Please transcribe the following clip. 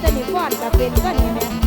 แต่ดีฟ้อนกับเป็นก็นี่แม่